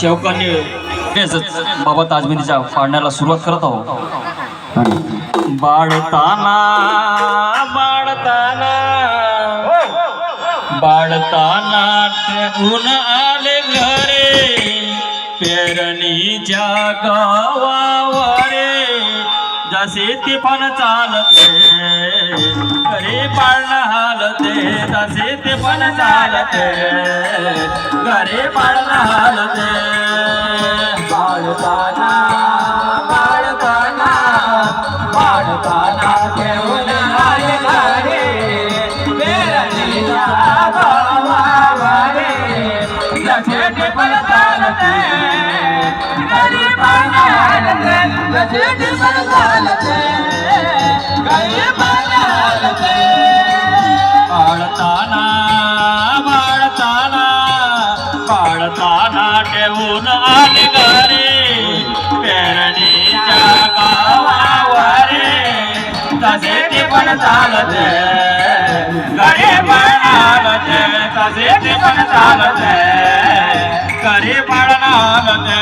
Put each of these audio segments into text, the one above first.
शेवकांनी लगेचच बाबा ताजमिनीच्या पाडण्याला सुरुवात करत आहोत. बाळताना बाळताना बाळताना ठेवून आले घरे पेरणीच्या गावावरे जसे ती पण चालते घरी पाळणं हालते जसे ते पण चालते. घरी पाळणं हालते. बाळताना बाळताना बाळताना घेऊन आले घरे. जसे ते पण चालते. पाळणं हालते ते पण चालते. बाळताना बाळताना बाळताना ठेवून आले घरी. पेरणीच्या गावावरे तसे ते पण चालते. घरे पण हालते तसे ते पण चालते. घरी पण हालते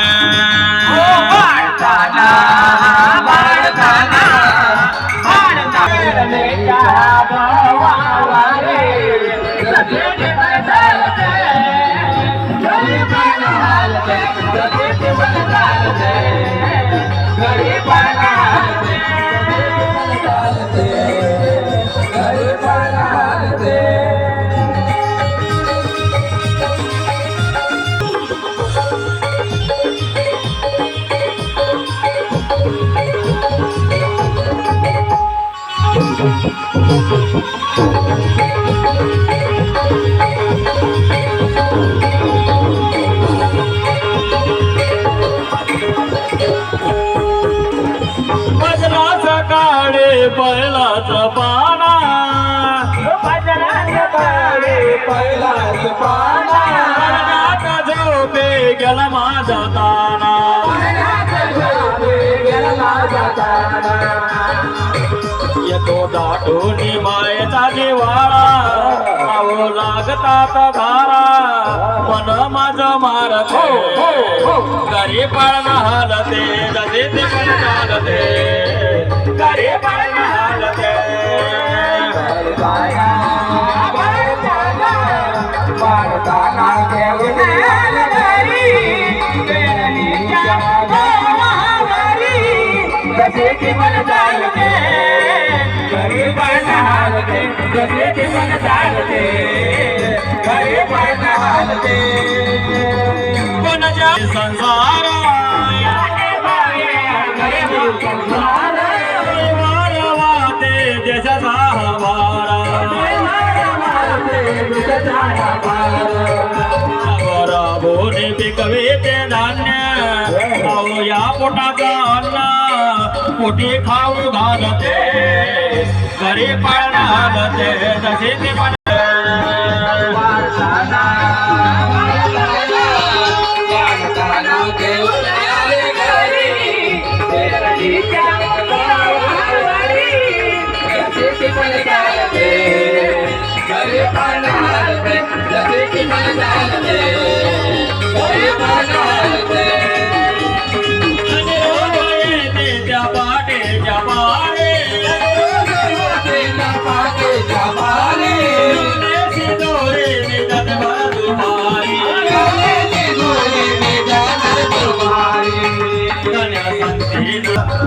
वजनाचा काळे बैलाच पाना. भजनाचे काळे पहिलाच पाना. झोपे गेला माझा येतो दाटून मायेचा दिवाळा आहो लागतात धारा. मन माझ मारते घरी पण हालते जसे ते पण चालते. घरी पण हालते. जसे की मन चालते पण हालते मन चालते पण हालते पण ज्या संसार देशाचा बोने पिकवे ते धान्य या पोटाचा अन्न. पोटी खाऊ घालते घरी पाळणार हालते जसे ते